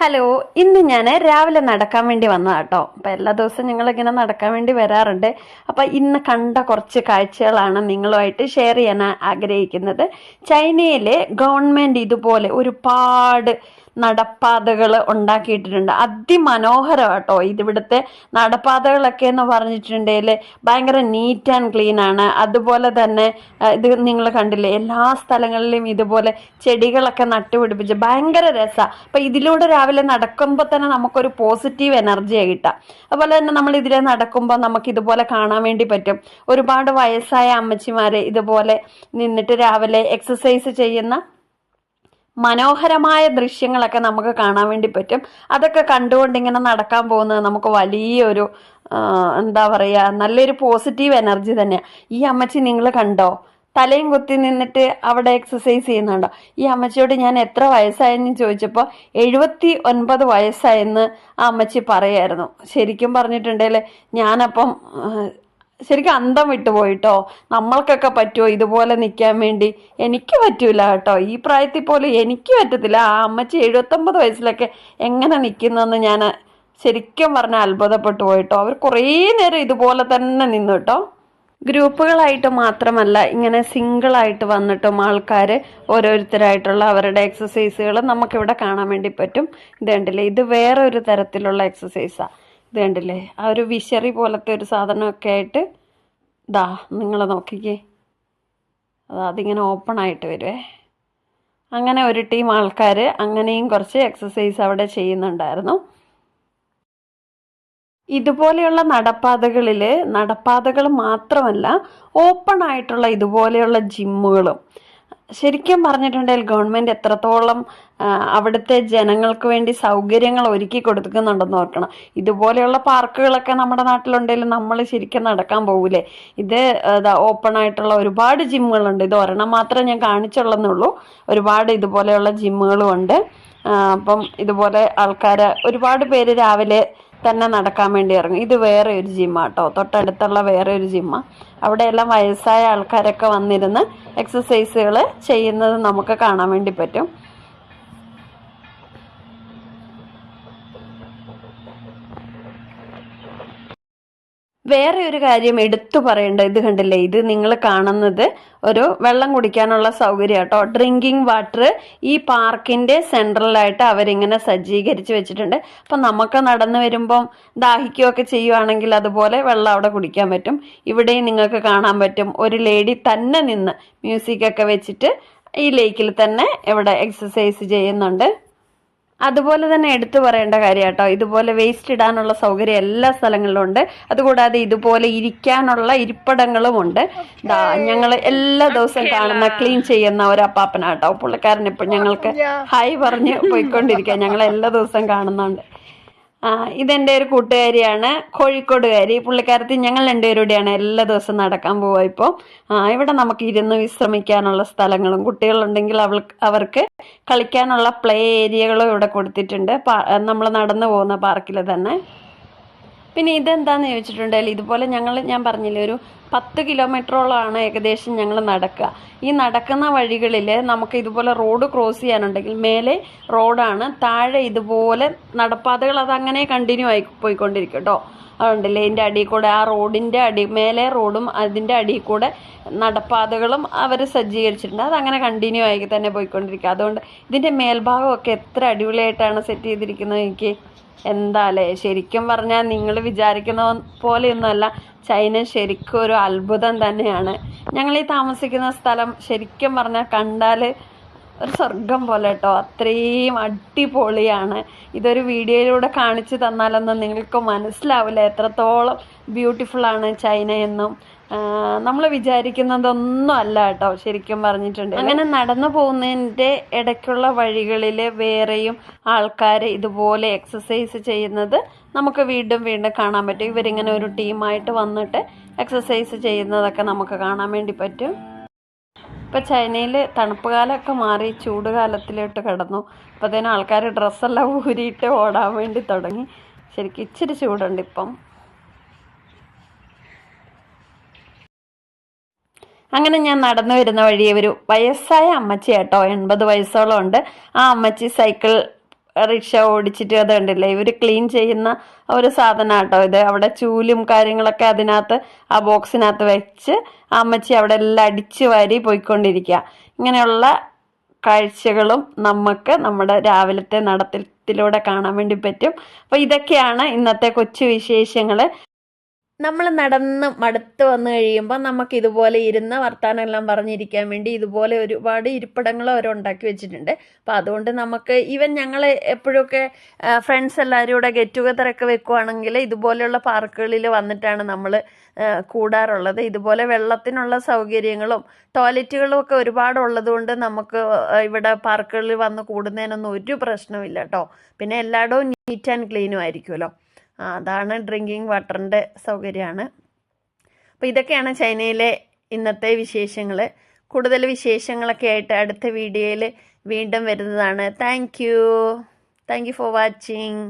Hello ഇന്ന് ഞാൻ രാവിലെ നടക്കാൻ വേണ്ടി വന്നതാ കേട്ടോ അപ്പം എല്ലാ ദിവസവും ഞങ്ങളിങ്ങനെ നടക്കാൻ വേണ്ടി വരാറുണ്ട്. അപ്പം ഇന്ന് കണ്ട കുറച്ച് കാഴ്ചകളാണ് നിങ്ങളുമായിട്ട് ഷെയർ ചെയ്യാൻ ആഗ്രഹിക്കുന്നത്. ചൈനയിലെ ഗവൺമെന്റ് ഇതുപോലെ ഒരുപാട് നടപ്പാതകൾ ഉണ്ടാക്കിയിട്ടുണ്ട് അതിമനോഹരം കേട്ടോ ഇതിവിടുത്തെ നടപ്പാതകളൊക്കെ എന്ന് പറഞ്ഞിട്ടുണ്ടെങ്കിൽ ഭയങ്കര നീറ്റ് ആൻഡ് ക്ലീൻ ആണ്. അതുപോലെ തന്നെ ഇത് നിങ്ങൾ കണ്ടില്ലേ എല്ലാ സ്ഥലങ്ങളിലും ഇതുപോലെ ചെടികളൊക്കെ നട്ടുപിടിപ്പിച്ച് ഭയങ്കര രസമാണ് അപ്പം ഇതിലൂടെ രാവിലെ നടക്കുമ്പോൾ തന്നെ നമുക്കൊരു പോസിറ്റീവ് എനർജിയാണ് കിട്ടുക അതുപോലെ തന്നെ നമ്മൾ ഇതിലെ നടക്കുമ്പോൾ നമുക്ക് ഇതുപോലെ കാണാൻ വേണ്ടി പറ്റും. ഒരുപാട് വയസ്സായ അമ്മച്ചിമാരെ ഇതുപോലെ നിന്നിട്ട് രാവിലെ എക്സസൈസ് ചെയ്യുന്ന മനോഹരമായ ദൃശ്യങ്ങളൊക്കെ നമുക്ക് കാണാൻ വേണ്ടി പറ്റും. അതൊക്കെ കണ്ടുകൊണ്ട് ഇങ്ങനെ നടക്കാൻ പോകുന്നത് നമുക്ക് വലിയൊരു എന്താ പറയുക നല്ലൊരു പോസിറ്റീവ് എനർജി തന്നെയാണ് ഈ അമ്മച്ചി നിങ്ങൾ കണ്ടോ? തലയും കുത്തി നിന്നിട്ട് അവിടെ എക്സസൈസ് ചെയ്യുന്നുണ്ടോ? ഈ അമ്മച്ചിയോട് ഞാൻ എത്ര വയസ്സായെന്ന് ചോദിച്ചപ്പോൾ എഴുപത്തി ഒൻപത് വയസ്സായെന്ന് ആ അമ്മച്ചി പറയായിരുന്നു. ശരിക്കും പറഞ്ഞിട്ടുണ്ടെങ്കിൽ ഞാനപ്പം ശരിക്കും അന്തം വിട്ടുപോയിട്ടോ നമ്മൾക്കൊക്കെ പറ്റുമോ ഇതുപോലെ നിൽക്കാൻ വേണ്ടി? എനിക്ക് പറ്റൂല കേട്ടോ. ഈ പ്രായത്തിൽ പോലും എനിക്ക് പറ്റത്തില്ല. ആ അമ്മച്ചി എഴുപത്തൊമ്പത് വയസ്സിലൊക്കെ എങ്ങനെ നിൽക്കുന്നെന്ന് ഞാൻ ശരിക്കും പറഞ്ഞാൽ അത്ഭുതപ്പെട്ടു പോയിട്ടോ. അവർ കുറേ നേരം ഇതുപോലെ തന്നെ നിന്നു കേട്ടോ. ഗ്രൂപ്പുകളായിട്ട് മാത്രമല്ല ഇങ്ങനെ സിംഗിളായിട്ട് വന്നിട്ടും ആൾക്കാർ ഓരോരുത്തരായിട്ടുള്ള അവരുടെ എക്സസൈസുകൾ നമുക്കിവിടെ കാണാൻ വേണ്ടി പറ്റും. ഇത് കണ്ടില്ലേ ഇത് വേറെ ഒരു തരത്തിലുള്ള എക്സസൈസാണ് ഇത് കണ്ടില്ലേ ആ ഒരു വിശറി പോലത്തെ ഒരു സാധനമൊക്കെ ആയിട്ട് ദാ നിങ്ങൾ നോക്കിക്കേ. അത് അതിങ്ങനെ ഓപ്പൺ ആയിട്ട് വരുവേ അങ്ങനെ ഒരു ടീം ആൾക്കാർ അങ്ങനെയും കുറച്ച് എക്സസൈസ് അവിടെ ചെയ്യുന്നുണ്ടായിരുന്നു. ഇതുപോലെയുള്ള നടപ്പാതകളിൽ നടപ്പാതകൾ മാത്രമല്ല ഓപ്പൺ ആയിട്ടുള്ള ഇതുപോലെയുള്ള ജിമ്മുകളും ശരിക്കും പറഞ്ഞിട്ടുണ്ടെങ്കിൽ ഗവൺമെന്റ് എത്രത്തോളം അവിടുത്തെ ജനങ്ങൾക്ക് വേണ്ടി സൗകര്യങ്ങൾ ഒരുക്കി കൊടുക്കുന്നുണ്ടെന്ന് ഓർക്കണം. ഇതുപോലെയുള്ള പാർക്കുകളൊക്കെ നമ്മുടെ നാട്ടിലുണ്ടെങ്കിലും നമ്മൾ ശരിക്കും നടക്കാൻ പോകൂലേ. ഇത് ഓപ്പൺ ആയിട്ടുള്ള ഒരുപാട് ജിമ്മുകളുണ്ട്. ഇത് ഒരെണ്ണം മാത്രമേ ഞാൻ കാണിച്ചുള്ളെന്നുള്ളൂ. ഒരുപാട് ഇതുപോലെയുള്ള ജിമ്മുകളും ഉണ്ട് അപ്പം ഇതുപോലെ ആൾക്കാർ ഒരുപാട് പേര് രാവിലെ തന്നെ നടക്കാൻ വേണ്ടി ഇറങ്ങും. ഇത് വേറെ ഒരു ജിമ്മ കേട്ടോ തൊട്ടടുത്തുള്ള വേറെ ഒരു ജിമ്മ അവിടെയെല്ലാം വയസ്സായ ആൾക്കാരൊക്കെ വന്നിരുന്ന് എക്സസൈസുകൾ ചെയ്യുന്നത് നമുക്ക് കാണാൻ വേണ്ടി പറ്റും. വേറെ ഒരു കാര്യം എടുത്തു പറയേണ്ട ഇത് കണ്ടില്ലേ? ഇത് നിങ്ങൾ കാണുന്നത് ഒരു വെള്ളം കുടിക്കാനുള്ള സൗകര്യം കേട്ടോ. ഡ്രിങ്കിങ് വാട്ടർ ഈ പാർക്കിന്റെ സെൻട്രലായിട്ട് അവരിങ്ങനെ സജ്ജീകരിച്ച് വെച്ചിട്ടുണ്ട്. അപ്പം നമുക്ക് നടന്നു വരുമ്പം ദാഹിക്കുകയൊക്കെ ചെയ്യുവാണെങ്കിൽ അതുപോലെ വെള്ളം അവിടെ കുടിക്കാൻ പറ്റും. ഇവിടെയും നിങ്ങൾക്ക് കാണാൻ പറ്റും. ഒരു ലേഡി തന്നെ നിന്ന് മ്യൂസിക് ഒക്കെ വെച്ചിട്ട് ഈ ലേക്കിൽ തന്നെ ഇവിടെ എക്സസൈസ് ചെയ്യുന്നുണ്ട്. അതുപോലെ തന്നെ എടുത്തു പറയേണ്ട കാര്യം കേട്ടോ ഇതുപോലെ വേസ്റ്റ് ഇടാനുള്ള സൗകര്യം എല്ലാ സ്ഥലങ്ങളിലും ഉണ്ട് അതുകൂടാതെ ഇതുപോലെ ഇരിക്കാനുള്ള ഇരിപ്പിടങ്ങളും ഉണ്ട്. ഞങ്ങൾ എല്ലാ ദിവസവും കാണുന്ന ക്ലീൻ ചെയ്യുന്ന ഒരു അപ്പാപ്പനാട്ടോ. പുള്ളിക്കാരൻ ഇപ്പോൾ ഞങ്ങൾക്ക് ഹായ് പറഞ്ഞ് പോയിക്കൊണ്ടിരിക്കുക ഞങ്ങൾ എല്ലാ ദിവസവും കാണുന്നുണ്ട്. ഇതെന്റെ ഒരു കൂട്ടുകാരിയാണ് കോഴിക്കോടുകാരി. പുള്ളിക്കാരത്തി ഞങ്ങൾ രണ്ടുപേരുടെയാണ് എല്ലാ ദിവസവും നടക്കാൻ പോവുക ഇപ്പോൾ ഇവിടെ നമുക്ക് ഇരുന്ന് വിശ്രമിക്കാനുള്ള സ്ഥലങ്ങളും കുട്ടികളുണ്ടെങ്കിൽ അവൾ അവർക്ക് കളിക്കാനുള്ള പ്ലേ ഏരിയകളും ഇവിടെ കൊടുത്തിട്ടുണ്ട്. നമ്മൾ നടന്നു പോകുന്ന പാർക്കിൽ തന്നെ. പിന്നെ ഇതെന്താന്ന് ചോദിച്ചിട്ടുണ്ടെങ്കിൽ ഇതുപോലെ ഞങ്ങൾ ഞാൻ പറഞ്ഞില്ലേ ഒരു പത്ത് കിലോമീറ്ററോളമാണ് ഏകദേശം ഞങ്ങൾ നടക്കുക. ഈ നടക്കുന്ന വഴികളിൽ നമുക്ക് ഇതുപോലെ റോഡ് ക്രോസ് ചെയ്യാനുണ്ടെങ്കിൽ മേലെ റോഡാണ് താഴെ ഇതുപോലെ നടപ്പാതകൾ അതങ്ങനെ കണ്ടിന്യൂ ആയി പോയിക്കൊണ്ടിരിക്കും കേട്ടോ അതുകൊണ്ടല്ലേ ഇതിന്റെ അടിയിൽ കൂടെ ആ റോഡിന്റെ അടി മേലെ റോഡും അതിന്റെ അടിയിൽ കൂടെ നടപ്പാതകളും അവർ സജ്ജീകരിച്ചിട്ടുണ്ട്. അതങ്ങനെ കണ്ടിന്യൂ ആയി തന്നെ പോയിക്കൊണ്ടിരിക്കുക. അതുകൊണ്ട് ഇതിന്റെ മേൽഭാഗമൊക്കെ എത്ര അടിപൊളിയായിട്ടാണ് സെറ്റ് ചെയ്തിരിക്കുന്നത് എനിക്ക് എന്താലേ ശരിക്കും പറഞ്ഞാൽ നിങ്ങൾ വിചാരിക്കുന്ന പോലെയൊന്നുമല്ല. ചൈന ശരിക്കും ഒരു അത്ഭുതം തന്നെയാണ്. ഞങ്ങൾ ഈ താമസിക്കുന്ന സ്ഥലം ശരിക്കും പറഞ്ഞാൽ കണ്ടാൽ ഒരു സ്വർഗം പോലെ കേട്ടോ. അത്രയും അടിപൊളിയാണ്. ഇതൊരു വീഡിയോയിലൂടെ കാണിച്ചു തന്നാലൊന്നും നിങ്ങൾക്ക് മനസ്സിലാവില്ല. എത്രത്തോളം ബ്യൂട്ടിഫുള്ളാണ് ചൈന എന്നും. നമ്മൾ വിചാരിക്കുന്നതൊന്നും അല്ല കേട്ടോ ശരിക്കും പറഞ്ഞിട്ടുണ്ട്. അങ്ങനെ നടന്നു പോകുന്നതിന്റെ ഇടയ്ക്കുള്ള വഴികളിൽ വേറെയും ആൾക്കാർ ഇതുപോലെ എക്സസൈസ് ചെയ്യുന്നത് നമുക്ക് വീണ്ടും വീണ്ടും കാണാൻ പറ്റും. ഇവരിങ്ങനെ ഒരു ടീമായിട്ട് വന്നിട്ട് എക്സസൈസ് ചെയ്യുന്നതൊക്കെ നമുക്ക് കാണാൻ വേണ്ടി പറ്റും. ഇപ്പം ചൈനയിൽ തണുപ്പ് കാലമൊക്കെ മാറി ചൂട് കാലത്തിലോട്ട് കിടന്നു അപ്പോഴത്തേനും ആൾക്കാർ ഡ്രസ്സെല്ലാം ഊരിയിട്ട് ഓടാൻ വേണ്ടി തുടങ്ങി. ശരിക്കും ഇച്ചിരി ചൂടുണ്ട് ഇപ്പം. അങ്ങനെ ഞാൻ നടന്നു വരുന്ന വഴി ഒരു വയസ്സായ അമ്മച്ചി കേട്ടോ എൺപത് വയസ്സോളം ഉണ്ട് ആ അമ്മച്ചി സൈക്കിൾ റിക്ഷ ഓടിച്ചിട്ട് അത് കണ്ടില്ലേ ഇവർ ക്ലീൻ ചെയ്യുന്ന ഒരു സാധനം കേട്ടോ ഇത്. അവിടെ ചൂലും കാര്യങ്ങളൊക്കെ അതിനകത്ത് ആ ബോക്സിനകത്ത് വെച്ച് ആ അമ്മച്ചി അവിടെ എല്ലാം അടിച്ചു വാരി പോയിക്കൊണ്ടിരിക്കുക ഇങ്ങനെയുള്ള കാഴ്ചകളും നമുക്ക് നമ്മുടെ രാവിലത്തെ നടത്തത്തിലൂടെ കാണാൻ വേണ്ടി പറ്റും. അപ്പോൾ ഇതൊക്കെയാണ് ഇന്നത്തെ കൊച്ചു വിശേഷങ്ങൾ നമ്മൾ നടന്ന് മടുത്ത് വന്നു കഴിയുമ്പോൾ നമുക്ക് ഇതുപോലെ ഇരുന്ന് വർത്താനം എല്ലാം പറഞ്ഞിരിക്കാൻ വേണ്ടി ഇതുപോലെ ഒരുപാട് ഇരിപ്പിടങ്ങൾ അവർ ഉണ്ടാക്കി വെച്ചിട്ടുണ്ട്. അപ്പോൾ അതുകൊണ്ട് നമുക്ക് ഈവൻ ഞങ്ങൾ എപ്പോഴൊക്കെ ഫ്രണ്ട്സ് എല്ലാവരും കൂടെ ഗെറ്റ് ടുഗദർ ഒക്കെ വെക്കുവാണെങ്കിൽ ഇതുപോലെയുള്ള പാർക്കുകളിൽ വന്നിട്ടാണ് നമ്മൾ കൂടാറുള്ളത്. ഇതുപോലെ വെള്ളത്തിനുള്ള സൗകര്യങ്ങളും ടോയ്ലറ്റുകളും ഒക്കെ ഒരുപാട് ഉള്ളതുകൊണ്ട് നമുക്ക് ഇവിടെ പാർക്കുകളിൽ വന്ന് കൂടുന്നതിനൊന്നും ഒരു പ്രശ്നമില്ല കേട്ടോ പിന്നെ എല്ലായിടവും നീറ്റ് ആൻഡ് ക്ലീനും ആയിരിക്കുമല്ലോ. അതാണ് ഡ്രിങ്കിങ് വാട്ടറിന്റെ സൗകര്യമാണ് അപ്പോൾ ഇതൊക്കെയാണ് ചൈനയിലെ ഇന്നത്തെ വിശേഷങ്ങൾ കൂടുതൽ വിശേഷങ്ങളൊക്കെ ആയിട്ട് അടുത്ത വീഡിയോയിൽ വീണ്ടും വരുന്നതാണ്. Thank you thank you for watching